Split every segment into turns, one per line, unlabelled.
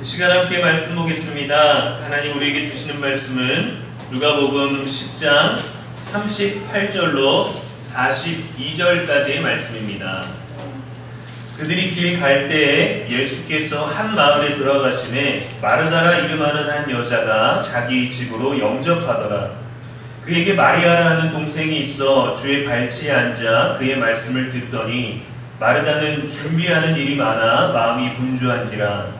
이 시간 함께 말씀 보겠습니다. 하나님 우리에게 주시는 말씀은 누가복음 10장 38절로 42절까지의 말씀입니다. 그들이 길 갈 때에 예수께서 한 마을에 들어가시매 마르다라 이름하는 한 여자가 자기 집으로 영접하더라. 그에게 마리아라는 동생이 있어 주의 발치에 앉아 그의 말씀을 듣더니 마르다는 준비하는 일이 많아 마음이 분주한지라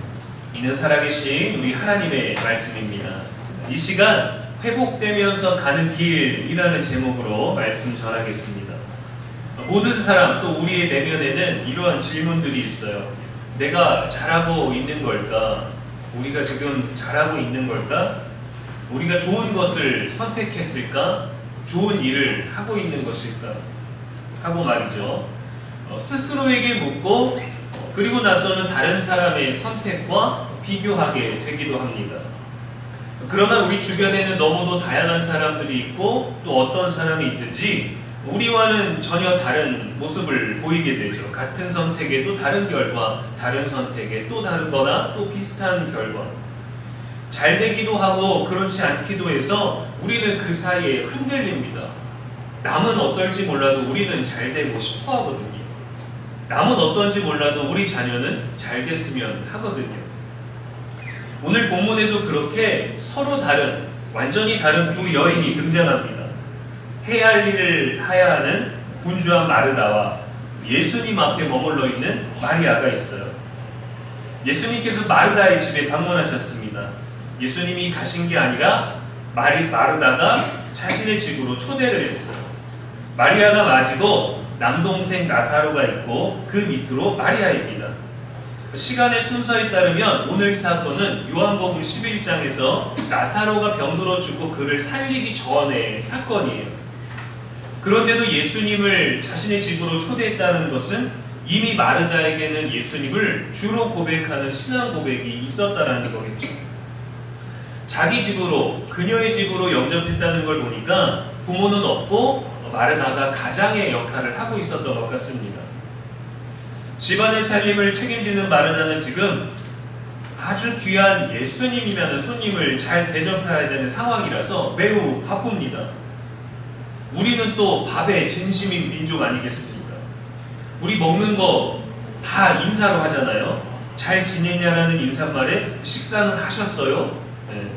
이는 살아계신 우리 하나님의 말씀입니다 이 시간 회복되면서 가는 길이라는 제목으로 말씀 전하겠습니다 모든 사람 또 우리의 내면에는 이러한 질문들이 있어요. 내가 잘하고 있는 걸까? 우리가 지금 잘하고 있는 걸까? 우리가 좋은 것을 선택했을까? 좋은 일을 하고 있는 것일까? 하고 말이죠. 어, 스스로에게 묻고 어, 그리고 나서는 다른 사람의 선택과 비교하게 되기도 합니다. 그러나 우리 주변에는 너무도 다양한 사람들이 있고 또 어떤 사람이 있든지 우리와는 전혀 다른 모습을 보이게 되죠. 같은 선택에 또 다른 결과, 다른 선택에 또 다른 거나 또 비슷한 결과. 잘 되기도 하고 그렇지 않기도 해서 우리는 그 사이에 흔들립니다. 남은 어떨지 몰라도 우리는 잘 되고 싶어 하거든요. 남은 어떤지 몰라도 우리 자녀는 잘 됐으면 하거든요. 오늘 본문에도 그렇게 서로 다른, 완전히 다른 두 여인이 등장합니다. 해야 할 일을 해야 하는 분주한 마르다와 예수님 앞에 머물러 있는 마리아가 있어요. 예수님께서 마르다의 집에 방문하셨습니다. 예수님이 가신 게 아니라 마리, 마르다가 자신의 집으로 초대를 했어요. 마리아가 맞이고 남동생 나사로가 있고 그 밑으로 마리아입니다. 시간의 순서에 따르면 오늘 사건은 요한복음 11장에서 나사로가 병들어 죽고 그를 살리기 전의 사건이에요. 그런데도 예수님을 자신의 집으로 초대했다는 것은 이미 마르다에게는 예수님을 주로 고백하는 신앙 고백이 있었다라는 거겠죠. 자기 집으로 그녀의 집으로 영접했다는 걸 보니까 부모는 없고 마르다가 가장의 역할을 하고 있었던 것 같습니다. 집안의 살림을 책임지는 마르다는 지금 아주 귀한 예수님이라는 손님을 잘 대접해야 되는 상황이라서 매우 바쁩니다. 우리는 또 밥에 진심인 민족 아니겠습니까? 우리 먹는 거 다 인사로 하잖아요. 잘 지내냐라는 인사말에 식사는 하셨어요? 네.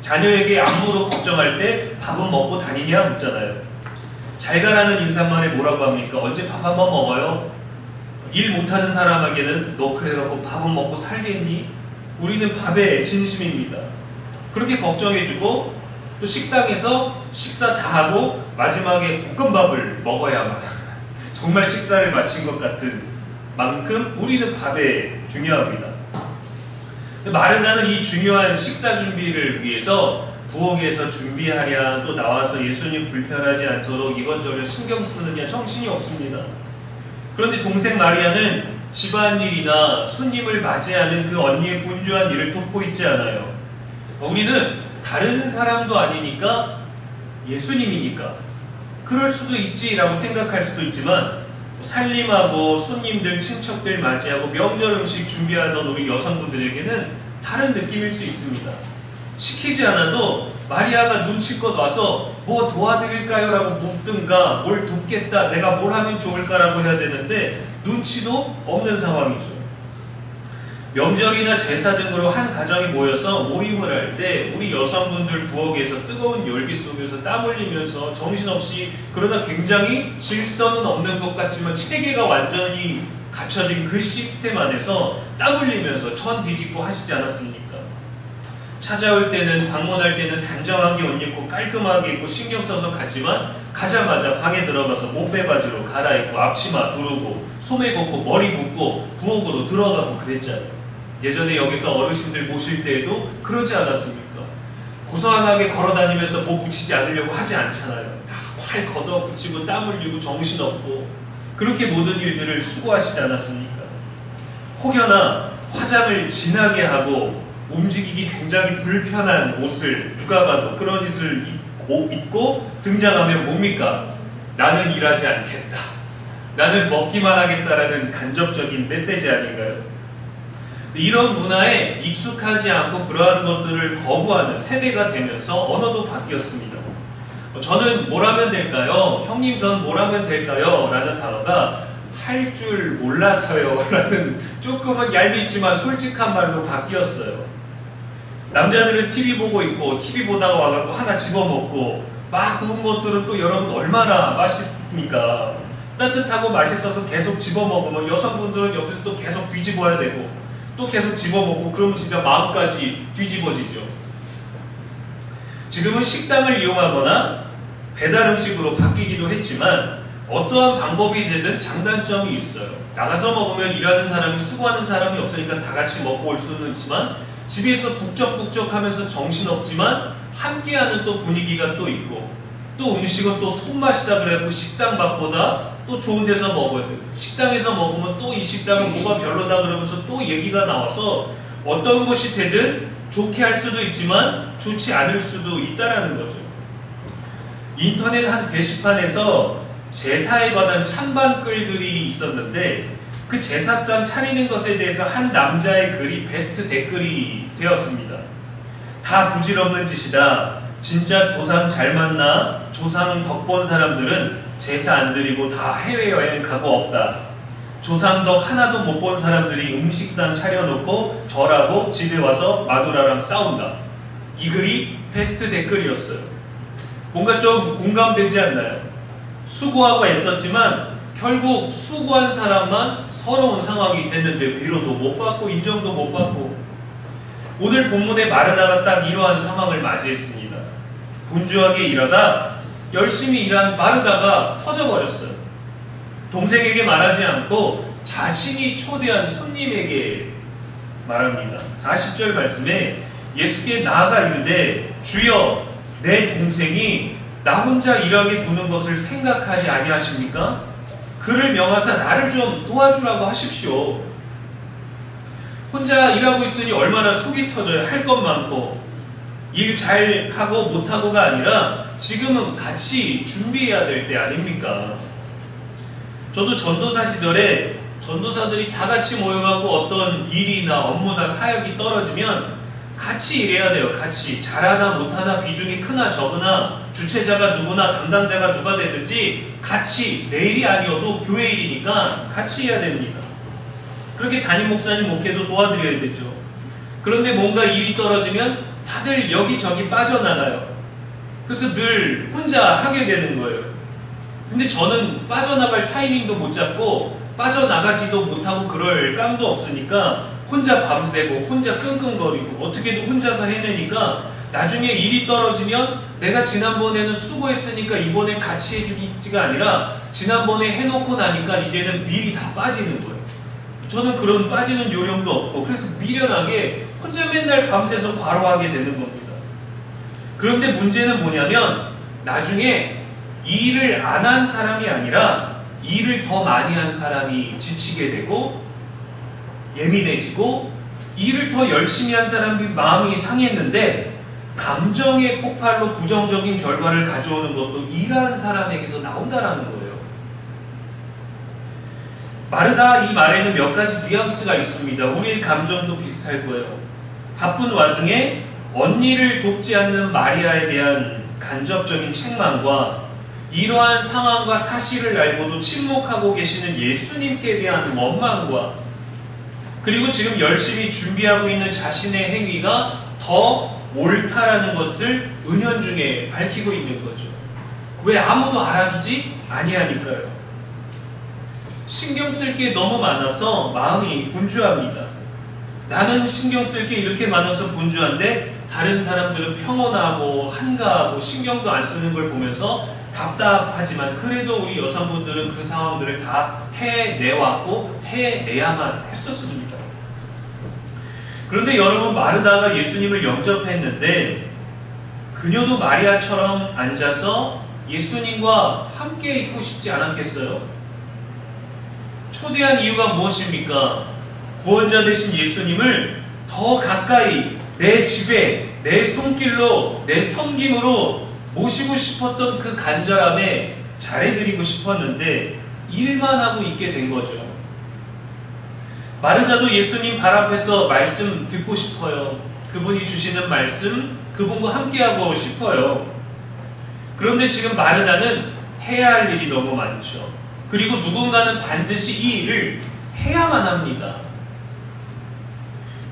자녀에게 안부로 걱정할 때 밥은 먹고 다니냐 묻잖아요. 잘 가라는 인사말에 뭐라고 합니까? 언제 밥 한 번 먹어요? 일 못하는 사람에게는 너 그래갖고 밥은 먹고 살겠니? 우리는 밥에 진심입니다. 그렇게 걱정해주고 또 식당에서 식사 다 하고 마지막에 볶음밥을 먹어야만 정말 식사를 마친 것 같은 만큼 우리는 밥에 중요합니다. 마르다는 이 중요한 식사 준비를 위해서 부엌에서 준비하랴 또 나와서 예수님 불편하지 않도록 이것저것 신경 쓰느냐 정신이 없습니다. 그런데 동생 마리아는 집안일이나 손님을 맞이하는 그 언니의 분주한 일을 돕고 있지 않아요. 우리는 다른 사람도 아니니까 예수님이니까 그럴 수도 있지라고 생각할 수도 있지만 살림하고 손님들, 친척들 맞이하고 명절 음식 준비하던 우리 여성분들에게는 다른 느낌일 수 있습니다. 시키지 않아도 마리아가 눈치껏 와서 뭐 도와드릴까요? 라고 묻든가 뭘 돕겠다, 내가 뭘 하면 좋을까라고 해야 되는데 눈치도 없는 상황이죠. 명절이나 제사 등으로 한 가정이 모여서 모임을 할 때 우리 여성분들 부엌에서 뜨거운 열기 속에서 땀 흘리면서 정신없이 그러다 굉장히 질서는 없는 것 같지만 체계가 완전히 갖춰진 그 시스템 안에서 땀 흘리면서 천 뒤집고 하시지 않았습니까? 찾아올 때는 방문할 때는 단정하게 옷 입고 깔끔하게 입고 신경 써서 갔지만 가자마자 방에 들어가서 목베 바지로 갈아입고 앞치마 두르고 소매 걷고 머리 묶고 부엌으로 들어가고 그랬잖아요. 예전에 여기서 어르신들 모실 때에도 그러지 않았습니까? 고소하게 걸어 다니면서 뭐 붙이지 않으려고 하지 않잖아요. 다 팔 걷어 붙이고 땀 흘리고 정신없고 그렇게 모든 일들을 수고하시지 않았습니까? 혹여나 화장을 진하게 하고 움직이기 굉장히 불편한 옷을 누가 봐도 그런 옷을 입고, 입고 등장하면 뭡니까? 나는 일하지 않겠다. 나는 먹기만 하겠다라는 간접적인 메시지 아닌가요? 이런 문화에 익숙하지 않고 그러한 것들을 거부하는 세대가 되면서 언어도 바뀌었습니다. 저는 뭐라면 될까요? 형님 전 뭐라면 될까요? 라는 단어가 할 줄 몰라서요 라는 조금은 얄밉지만 솔직한 말로 바뀌었어요. 남자들은 TV 보고 있고 TV 보다가 와갖고 하나 집어먹고 막 구운 것들은 또 여러분 얼마나 맛있습니까? 따뜻하고 맛있어서 계속 집어먹으면 여성분들은 옆에서 또 계속 뒤집어야 되고 또 계속 집어먹고 그러면 진짜 마음까지 뒤집어지죠. 지금은 식당을 이용하거나 배달 음식으로 바뀌기도 했지만 어떠한 방법이 되든 장단점이 있어요. 나가서 먹으면 일하는 사람이 수고하는 사람이 없으니까 다 같이 먹고 올 수는 있지만 집에서 북적북적 하면서 정신없지만 함께하는 또 분위기가 또 있고 또 음식은 또 손맛이다 그래갖고 식당 밥보다 또 좋은 데서 먹어야 돼요. 식당에서 먹으면 또 이 식당은 뭐가 별로다 그러면서 또 얘기가 나와서 어떤 것이 되든 좋게 할 수도 있지만 좋지 않을 수도 있다라는 거죠. 인터넷 한 게시판에서 제사에 관한 찬반 글들이 있었는데 그 제사상 차리는 것에 대해서 한 남자의 글이 베스트 댓글이 되었습니다. 다 부질없는 짓이다. 진짜 조상 잘 만나 조상 덕본 사람들은 제사 안 드리고 다 해외여행 가고 없다. 조상 덕 하나도 못 본 사람들이 음식상 차려놓고 절하고 집에 와서 마누라랑 싸운다. 이 글이 베스트 댓글이었어요. 뭔가 좀 공감되지 않나요? 수고하고 애썼지만 결국 수고한 사람만 서러운 상황이 됐는데 위로도 못 받고 인정도 못 받고 오늘 본문의 마르다가 딱 이러한 상황을 맞이했습니다. 분주하게 일하다 열심히 일한 마르다가 터져버렸어요. 동생에게 말하지 않고 자신이 초대한 손님에게 말합니다. 40절 말씀에 예수께 나아가 이르되 주여 내 동생이 나 혼자 일하게 두는 것을 생각하지 아니하십니까? 그를 명하사 나를 좀 도와주라고 하십시오. 혼자 일하고 있으니 얼마나 속이 터져요. 할 것 많고 일 잘 하고 못 하고가 아니라 지금은 같이 준비해야 될 때 아닙니까? 저도 전도사 시절에 전도사들이 다 같이 모여갖고 어떤 일이나 업무나 사역이 떨어지면 같이 일해야 돼요. 같이 잘하나 못하나 비중이 크나 적으나 주체자가 누구나 담당자가 누가 되든지 같이 내 일이 아니어도 교회 일이니까 같이 해야 됩니다. 그렇게 담임 목사님 목회도 도와드려야 되죠. 그런데 뭔가 일이 떨어지면 다들 여기저기 빠져나가요. 그래서 늘 혼자 하게 되는 거예요. 근데 저는 빠져나갈 타이밍도 못 잡고 빠져나가지도 못하고 그럴 깡도 없으니까 혼자 밤새고 혼자 끙끙거리고 어떻게든 혼자서 해내니까 나중에 일이 떨어지면 내가 지난번에는 수고했으니까 이번엔 같이 해주기가 아니라 지난번에 해놓고 나니까 이제는 미리 다 빠지는 거예요. 저는 그런 빠지는 요령도 없고 그래서 미련하게 혼자 맨날 밤새서 과로하게 되는 겁니다. 그런데 문제는 뭐냐면 나중에 일을 안 한 사람이 아니라 일을 더 많이 한 사람이 지치게 되고 예민해지고 일을 더 열심히 한 사람이 마음이 상했는데 감정의 폭발로 부정적인 결과를 가져오는 것도 일한 사람에게서 나온다라는 거예요. 마르다 이 말에는 몇 가지 뉘앙스가 있습니다. 우리의 감정도 비슷할 거예요. 바쁜 와중에 언니를 돕지 않는 마리아에 대한 간접적인 책망과 이러한 상황과 사실을 알고도 침묵하고 계시는 예수님께 대한 원망과 그리고 지금 열심히 준비하고 있는 자신의 행위가 더 옳다라는 것을 은연중에 밝히고 있는 거죠. 왜 아무도 알아주지 아니하니까요. 신경 쓸 게 너무 많아서 마음이 분주합니다. 나는 신경 쓸 게 이렇게 많아서 분주한데 다른 사람들은 평온하고 한가하고 신경도 안 쓰는 걸 보면서 답답하지만 그래도 우리 여성분들은 그 상황들을 다 해내왔고 해내야만 했었습니다. 그런데 여러분 마르다가 예수님을 영접했는데 그녀도 마리아처럼 앉아서 예수님과 함께 있고 싶지 않았겠어요? 초대한 이유가 무엇입니까? 구원자 되신 예수님을 더 가까이 내 집에 내 손길로 내 섬김으로 모시고 싶었던 그 간절함에 잘해드리고 싶었는데 일만 하고 있게 된 거죠. 마르다도 예수님 발 앞에서 말씀 듣고 싶어요. 그분이 주시는 말씀, 그분과 함께하고 싶어요. 그런데 지금 마르다는 해야 할 일이 너무 많죠. 그리고 누군가는 반드시 이 일을 해야만 합니다.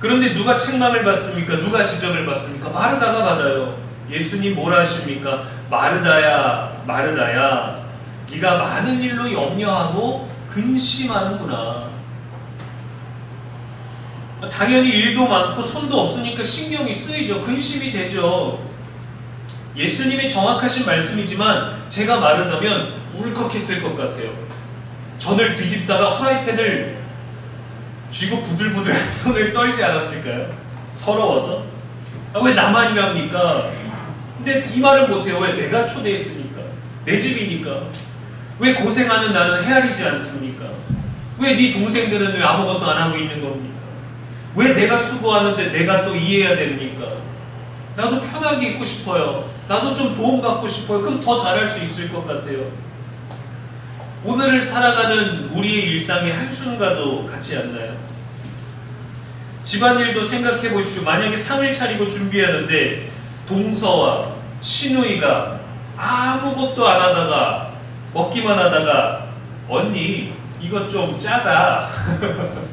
그런데 누가 책망을 받습니까? 누가 지적을 받습니까? 마르다가 받아요. 예수님 뭐라 하십니까? 마르다야, 마르다야, 네가 많은 일로 염려하고 근심하는구나. 당연히 일도 많고 손도 없으니까 신경이 쓰이죠. 근심이 되죠. 예수님의 정확하신 말씀이지만 제가 마르다면 울컥했을 것 같아요. 전을 뒤집다가 후라이팬을 쥐고 부들부들 손을 떨지 않았을까요? 서러워서? 아, 왜 나만 이랍니까? 근데 이 말을 못해요. 왜 내가 초대했으니까? 내 집이니까. 왜 고생하는 나는 헤아리지 않습니까? 왜 네 동생들은 왜 아무것도 안 하고 있는 겁니까? 왜 내가 수고하는데 내가 또 이해해야 됩니까? 나도 편하게 있고 싶어요. 나도 좀 도움받고 싶어요. 그럼 더 잘할 수 있을 것 같아요. 오늘을 살아가는 우리의 일상의 한순간도 같지 않나요? 집안일도 생각해 보십시오. 만약에 상을 차리고 준비하는데 동서와 시누이가 아무것도 안 하다가 먹기만 하다가 언니 이거 좀 짜다.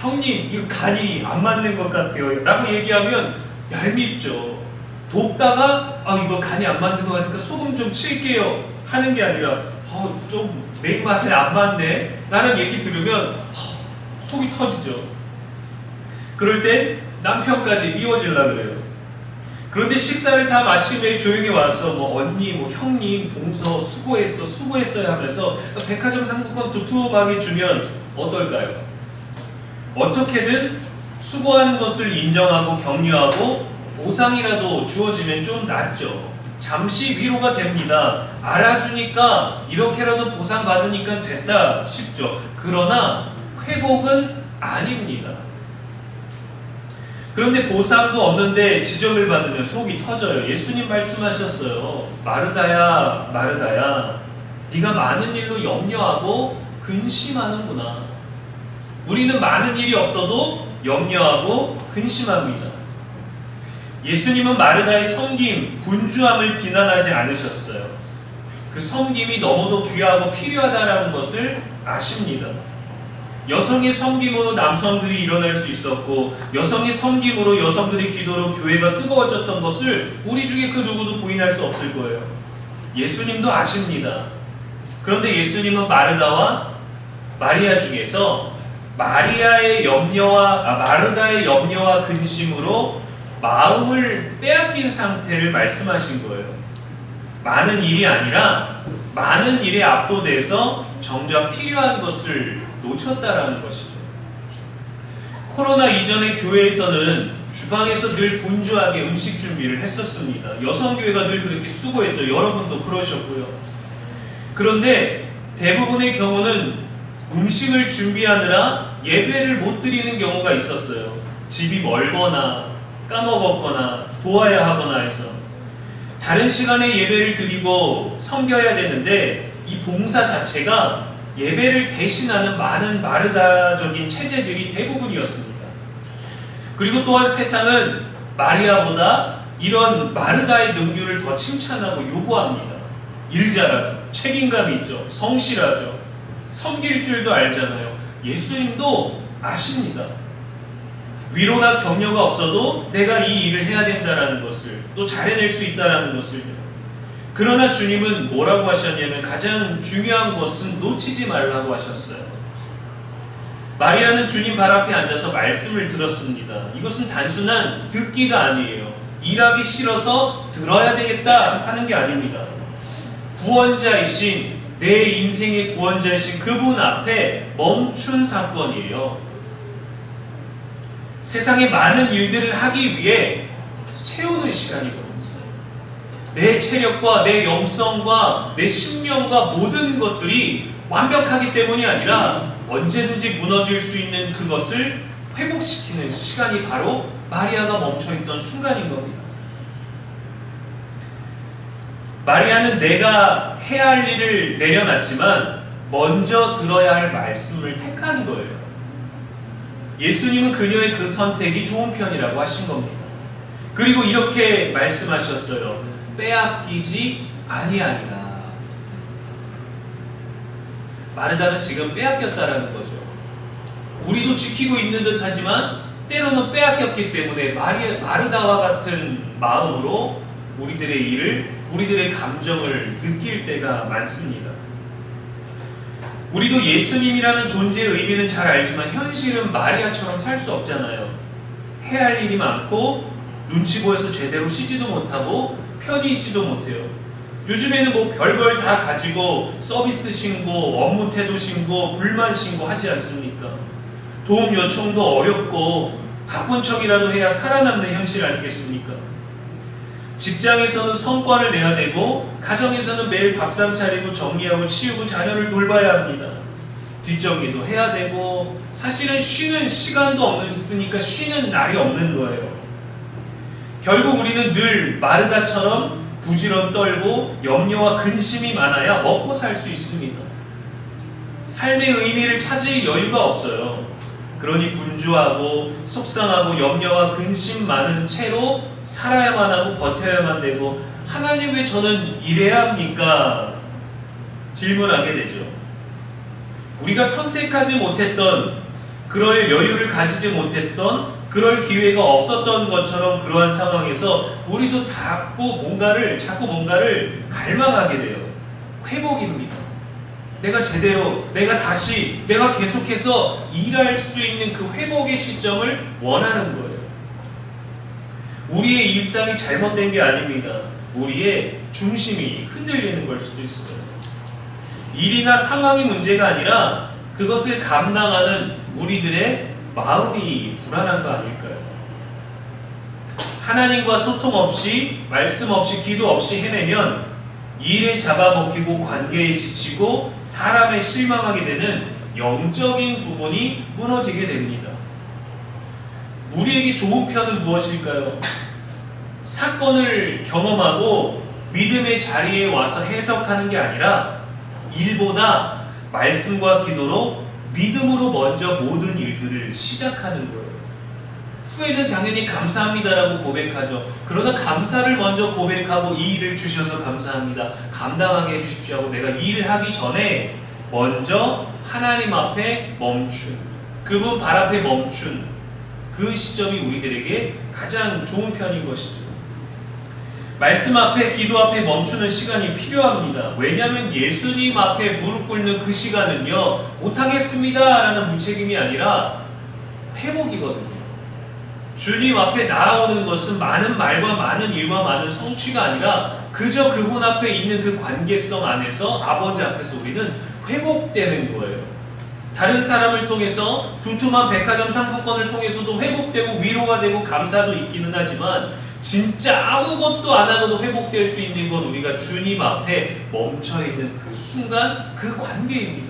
형님 이거 간이 안 맞는 것 같아요. 라고 얘기하면 얄밉죠. 돕다가 아 이거 간이 안 맞는 것 같으니까 소금 좀 칠게요 하는 게 아니라 어, 좀내 입맛에 안 맞네 라는 얘기 들으면 어, 속이 터지죠. 그럴 때 남편까지 미워질라 그래요. 그런데 식사를 다 마치면 조용히 와서 뭐 언니, 뭐 형님, 동서 수고했어, 수고했어요 하면서 백화점 상품권 두툼하게 주면 어떨까요? 어떻게든 수고하는 것을 인정하고 격려하고 보상이라도 주어지면 좀 낫죠. 잠시 위로가 됩니다. 알아주니까 이렇게라도 보상받으니까 됐다 싶죠. 그러나 회복은 아닙니다. 그런데 보상도 없는데 지적을 받으면 속이 터져요. 예수님 말씀하셨어요. 마르다야, 마르다야, 네가 많은 일로 염려하고 근심하는구나. 우리는 많은 일이 없어도 염려하고 근심합니다. 예수님은 마르다의 섬김, 분주함을 비난하지 않으셨어요. 그 섬김이 너무도 귀하고 필요하다라는 것을 아십니다. 여성의 섬김으로 남성들이 일어날 수 있었고 여성의 섬김으로 여성들의 기도로 교회가 뜨거워졌던 것을 우리 중에 그 누구도 부인할 수 없을 거예요. 예수님도 아십니다. 그런데 예수님은 마르다와 마리아 중에서 마리아의 염려와 아, 마르다의 염려와 근심으로 마음을 빼앗긴 상태를 말씀하신 거예요. 많은 일이 아니라 많은 일에 압도돼서 정작 필요한 것을 놓쳤다라는 것이죠. 코로나 이전의 교회에서는 주방에서 늘 분주하게 음식 준비를 했었습니다. 여성교회가 늘 그렇게 수고했죠. 여러분도 그러셨고요. 그런데 대부분의 경우는 음식을 준비하느라 예배를 못 드리는 경우가 있었어요. 집이 멀거나 까먹었거나 도와야 하거나 해서 다른 시간에 예배를 드리고 섬겨야 되는데 이 봉사 자체가 예배를 대신하는 많은 마르다적인 체제들이 대부분이었습니다. 그리고 또한 세상은 마리아보다 이런 마르다의 능률을 더 칭찬하고 요구합니다. 일 잘하죠. 책임감이 있죠. 성실하죠. 섬길 줄도 알잖아요. 예수님도 아십니다. 위로나 격려가 없어도 내가 이 일을 해야 된다라는 것을 또 잘해낼 수 있다라는 것을 그러나 주님은 뭐라고 하셨냐면 가장 중요한 것은 놓치지 말라고 하셨어요. 마리아는 주님 발 앞에 앉아서 말씀을 들었습니다. 이것은 단순한 듣기가 아니에요. 일하기 싫어서 들어야 되겠다 하는 게 아닙니다. 구원자이신 내 인생의 구원자이신 그분 앞에 멈춘 사건이에요. 세상의 많은 일들을 하기 위해 채우는 시간이거든요. 내 체력과 내 영성과 내 심령과 모든 것들이 완벽하기 때문이 아니라 언제든지 무너질 수 있는 그것을 회복시키는 시간이 바로 마리아가 멈춰있던 순간인 겁니다. 마리아는 내가 해야 할 일을 내려놨지만 먼저 들어야 할 말씀을 택한 거예요. 예수님은 그녀의 그 선택이 좋은 편이라고 하신 겁니다. 그리고 이렇게 말씀하셨어요. 빼앗기지 아니하리라. 마르다는 지금 빼앗겼다라는 거죠. 우리도 지키고 있는 듯하지만 때로는 빼앗겼기 때문에 마르다와 같은 마음으로 우리들의 일을, 우리들의 감정을 느낄 때가 많습니다. 우리도 예수님이라는 존재의 의미는 잘 알지만 현실은 마리아처럼 살 수 없잖아요. 해야 할 일이 많고 눈치 보여서 제대로 쉬지도 못하고 편히 있지도 못해요. 요즘에는 뭐 별걸 다 가지고 서비스 신고, 업무 태도 신고, 불만 신고 하지 않습니까? 도움 요청도 어렵고 바쁜 척이라도 해야 살아남는 현실 아니겠습니까? 직장에서는 성과를 내야 되고 가정에서는 매일 밥상 차리고 정리하고 치우고 자녀를 돌봐야 합니다. 뒷정리도 해야 되고 사실은 쉬는 시간도 없으니까 쉬는 날이 없는 거예요. 결국 우리는 늘 마르다처럼 부지런 떨고 염려와 근심이 많아야 먹고 살 수 있습니다. 삶의 의미를 찾을 여유가 없어요. 그러니 분주하고 속상하고 염려와 근심 많은 채로 살아야만 하고 버텨야만 되고 하나님 왜 저는 이래야 합니까? 질문하게 되죠. 우리가 선택하지 못했던 그럴 여유를 가지지 못했던 그럴 기회가 없었던 것처럼 그러한 상황에서 우리도 자꾸 뭔가를 자꾸 뭔가를 갈망하게 돼요. 회복입니다. 내가 제대로, 내가 다시, 내가 계속해서 일할 수 있는 그 회복의 시점을 원하는 거예요. 우리의 일상이 잘못된 게 아닙니다. 우리의 중심이 흔들리는 걸 수도 있어요. 일이나 상황이 문제가 아니라 그것을 감당하는 우리들의 마음이 불안한 거 아닐까요? 하나님과 소통 없이, 말씀 없이, 기도 없이 해내면 일에 잡아먹히고 관계에 지치고 사람에 실망하게 되는 영적인 부분이 무너지게 됩니다. 우리에게 좋은 편은 무엇일까요? 사건을 경험하고 믿음의 자리에 와서 해석하는 게 아니라 일보다 말씀과 기도로 믿음으로 먼저 모든 일들을 시작하는 거예요. 후에는 당연히 감사합니다라고 고백하죠. 그러나 감사를 먼저 고백하고 이 일을 주셔서 감사합니다. 감당하게 해주십시오 하고 내가 이 일을 하기 전에 먼저 하나님 앞에 멈춘 그분 발 앞에 멈춘 그 시점이 우리들에게 가장 좋은 편인 것이죠. 말씀 앞에 기도 앞에 멈추는 시간이 필요합니다. 왜냐하면 예수님 앞에 무릎 꿇는 그 시간은요 못하겠습니다라는 무책임이 아니라 회복이거든요. 주님 앞에 나아오는 것은 많은 말과 많은 일과 많은 성취가 아니라 그저 그분 앞에 있는 그 관계성 안에서 아버지 앞에서 우리는 회복되는 거예요. 다른 사람을 통해서 두툼한 백화점 상품권을 통해서도 회복되고 위로가 되고 감사도 있기는 하지만 진짜 아무것도 안 하고도 회복될 수 있는 건 우리가 주님 앞에 멈춰 있는 그 순간 그 관계입니다.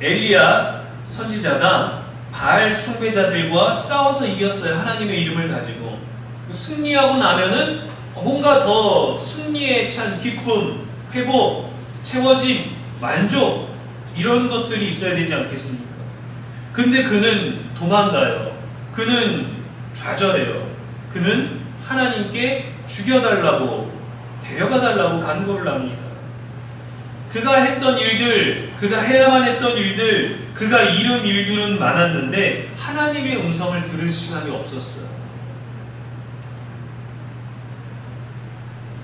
엘리야 선지자가 바알 숭배자들과 싸워서 이겼어요. 하나님의 이름을 가지고 승리하고 나면은 뭔가 더 승리에 찬 기쁨, 회복, 채워짐, 만족 이런 것들이 있어야 되지 않겠습니까? 근데 그는 도망가요. 그는 좌절해요. 그는 하나님께 죽여달라고 데려가 달라고 간구를 합니다. 그가 했던 일들, 그가 해야만 했던 일들, 그가 이룬 일들은 많았는데 하나님의 음성을 들을 시간이 없었어요.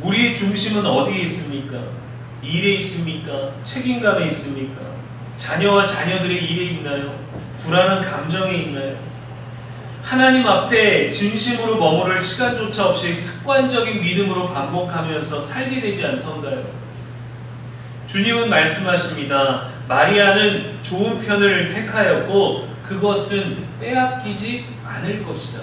우리의 중심은 어디에 있습니까? 일에 있습니까? 책임감에 있습니까? 자녀와 자녀들의 일에 있나요? 불안한 감정에 있나요? 하나님 앞에 진심으로 머무를 시간조차 없이 습관적인 믿음으로 반복하면서 살게 되지 않던가요? 주님은 말씀하십니다. 마리아는 좋은 편을 택하였고 그것은 빼앗기지 않을 것이다.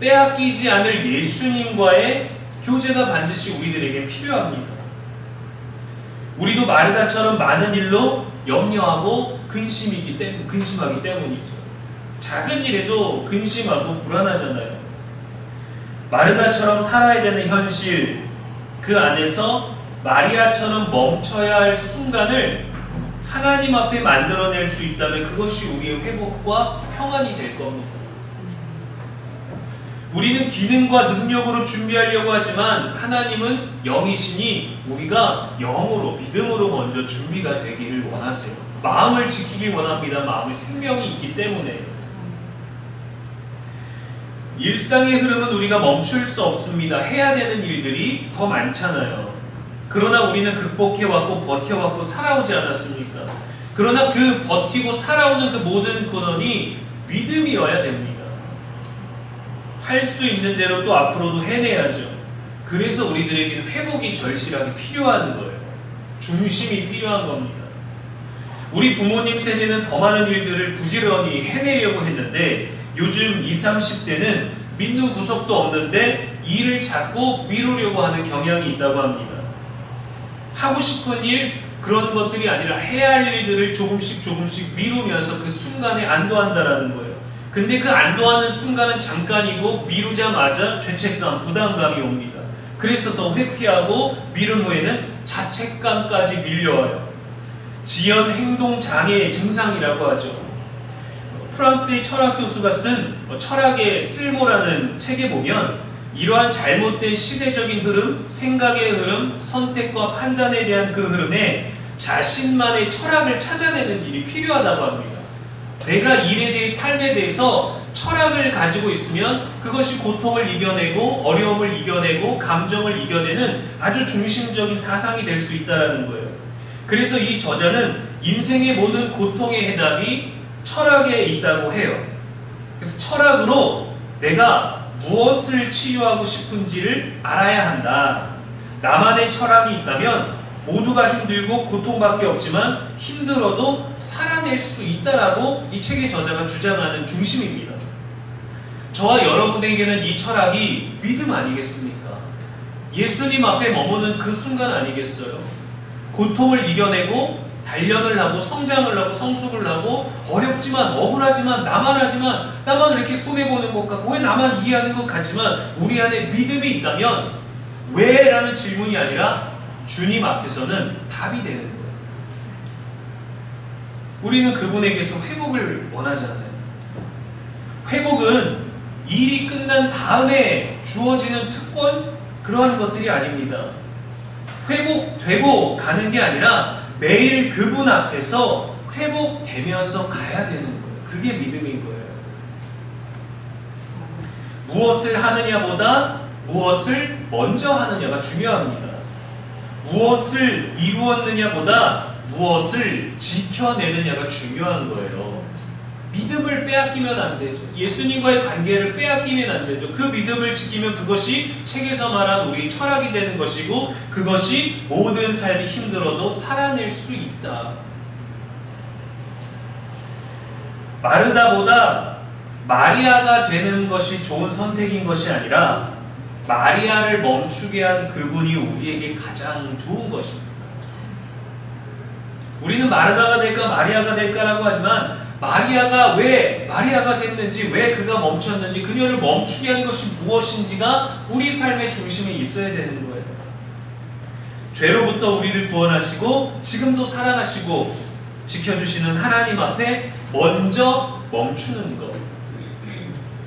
빼앗기지 않을 예수님과의 교제가 반드시 우리들에게 필요합니다. 우리도 마르다처럼 많은 일로 염려하고 근심이기 때문, 근심하기 때문이죠. 작은 일에도 근심하고 불안하잖아요. 마르다처럼 살아야 되는 현실, 그 안에서 마리아처럼 멈춰야 할 순간을 하나님 앞에 만들어낼 수 있다면 그것이 우리의 회복과 평안이 될 겁니다. 우리는 기능과 능력으로 준비하려고 하지만 하나님은 영이시니 우리가 영으로 믿음으로 먼저 준비가 되기를 원하세요. 마음을 지키길 원합니다. 마음에 생명이 있기 때문에 일상의 흐름은 우리가 멈출 수 없습니다. 해야 되는 일들이 더 많잖아요. 그러나 우리는 극복해왔고 버텨왔고 살아오지 않았습니까? 그러나 그 버티고 살아오는 그 모든 근원이 믿음이어야 됩니다. 할 수 있는 대로 또 앞으로도 해내야죠. 그래서 우리들에게는 회복이 절실하게 필요한 거예요. 중심이 필요한 겁니다. 우리 부모님 세대는 더 많은 일들을 부지런히 해내려고 했는데 요즘 20, 30대는 믿는 구석도 없는데 일을 자꾸 미루려고 하는 경향이 있다고 합니다. 하고 싶은 일 그런 것들이 아니라 해야 할 일들을 조금씩 조금씩 미루면서 그 순간에 안도한다라는 거예요. 근데 그 안도하는 순간은 잠깐이고 미루자마자 죄책감, 부담감이 옵니다. 그래서 더 회피하고 미룬 후에는 자책감까지 밀려와요. 지연 행동 장애 증상이라고 하죠. 프랑스의 철학 교수가 쓴 철학의 쓸모라는 책에 보면 이러한 잘못된 시대적인 흐름, 생각의 흐름, 선택과 판단에 대한 그 흐름에 자신만의 철학을 찾아내는 일이 필요하다고 합니다. 내가 일에 대해 삶에 대해서 철학을 가지고 있으면 그것이 고통을 이겨내고 어려움을 이겨내고 감정을 이겨내는 아주 중심적인 사상이 될 수 있다는 거예요. 그래서 이 저자는 인생의 모든 고통의 해답이 철학에 있다고 해요. 그래서 철학으로 내가 무엇을 치유하고 싶은지를 알아야 한다. 나만의 철학이 있다면 모두가 힘들고 고통밖에 없지만 힘들어도 살아낼 수 있다라고 이 책의 저자가 주장하는 중심입니다. 저와 여러분에게는 이 철학이 믿음 아니겠습니까? 예수님 앞에 머무는 그 순간 아니겠어요? 고통을 이겨내고 단련을 하고 성장을 하고 성숙을 하고 어렵지만 억울하지만 나만 하지만 나만 이렇게 손해보는 것 같고 왜 나만 이해하는 것 같지만 우리 안에 믿음이 있다면 왜? 라는 질문이 아니라 주님 앞에서는 답이 되는. 우리는 그분에게서 회복을 원하잖아요. 회복은 일이 끝난 다음에 주어지는 특권 그러한 것들이 아닙니다. 회복되고 가는 게 아니라 매일 그분 앞에서 회복되면서 가야 되는 거예요. 그게 믿음인 거예요. 무엇을 하느냐보다 무엇을 먼저 하느냐가 중요합니다. 무엇을 이루었느냐보다 무엇을 지켜내느냐가 중요한 거예요. 믿음을 빼앗기면 안 되죠. 예수님과의 관계를 빼앗기면 안 되죠. 그 믿음을 지키면 그것이 책에서 말한 우리 철학이 되는 것이고 그것이 모든 삶이 힘들어도 살아낼 수 있다. 마르다보다 마리아가 되는 것이 좋은 선택인 것이 아니라 마리아를 멈추게 한 그분이 우리에게 가장 좋은 것입니다. 우리는 마르다가 될까 마리아가 될까라고 하지만 마리아가 왜 마리아가 됐는지 왜 그가 멈췄는지 그녀를 멈추게 한 것이 무엇인지가 우리 삶의 중심에 있어야 되는 거예요. 죄로부터 우리를 구원하시고 지금도 사랑하시고 지켜주시는 하나님 앞에 먼저 멈추는 것.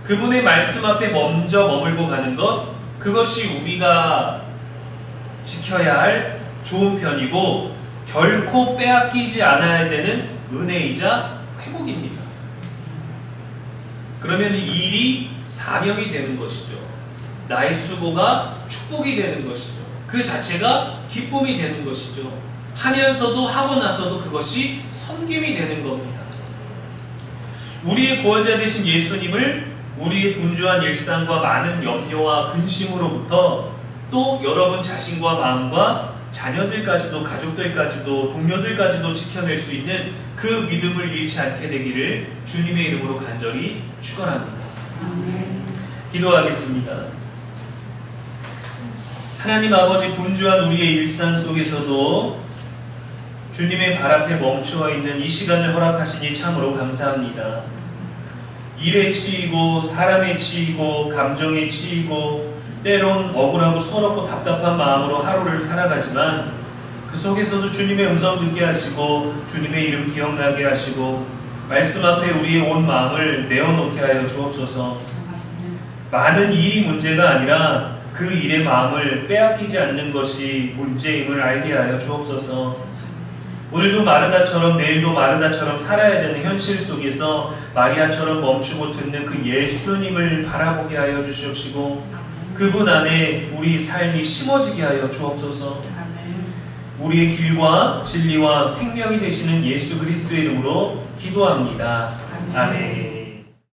그분의 말씀 앞에 먼저 머물고 가는 것. 그것이 우리가 지켜야 할 좋은 편이고 결코 빼앗기지 않아야 되는 은혜이자 회복입니다. 그러면 이 일이 사명이 되는 것이죠. 나의 수고가 축복이 되는 것이죠. 그 자체가 기쁨이 되는 것이죠. 하면서도 하고 나서도 그것이 섬김이 되는 겁니다. 우리의 구원자 되신 예수님을 우리의 분주한 일상과 많은 염려와 근심으로부터 또 여러분 자신과 마음과 자녀들까지도 가족들까지도 동료들까지도 지켜낼 수 있는 그 믿음을 잃지 않게 되기를 주님의 이름으로 간절히 축원합니다. 기도하겠습니다. 하나님 아버지 분주한 우리의 일상 속에서도 주님의 발 앞에 멈추어 있는 이 시간을 허락하시니 참으로 감사합니다. 일에 치이고 사람에 치이고 감정에 치이고 때론 억울하고 서럽고 답답한 마음으로 하루를 살아가지만 그 속에서도 주님의 음성 듣게 하시고 주님의 이름 기억나게 하시고 말씀 앞에 우리의 온 마음을 내어놓게 하여 주옵소서. 많은 일이 문제가 아니라 그 일의 마음을 빼앗기지 않는 것이 문제임을 알게 하여 주옵소서. 오늘도 마르다처럼 내일도 마르다처럼 살아야 되는 현실 속에서 마리아처럼 멈추고 듣는 그 예수님을 바라보게 하여 주시옵시고 그분 안에 우리 삶이 심어지게 하여 주옵소서. 우리의 길과 진리와 생명이 되시는 예수 그리스도의 이름으로 기도합니다. 아멘.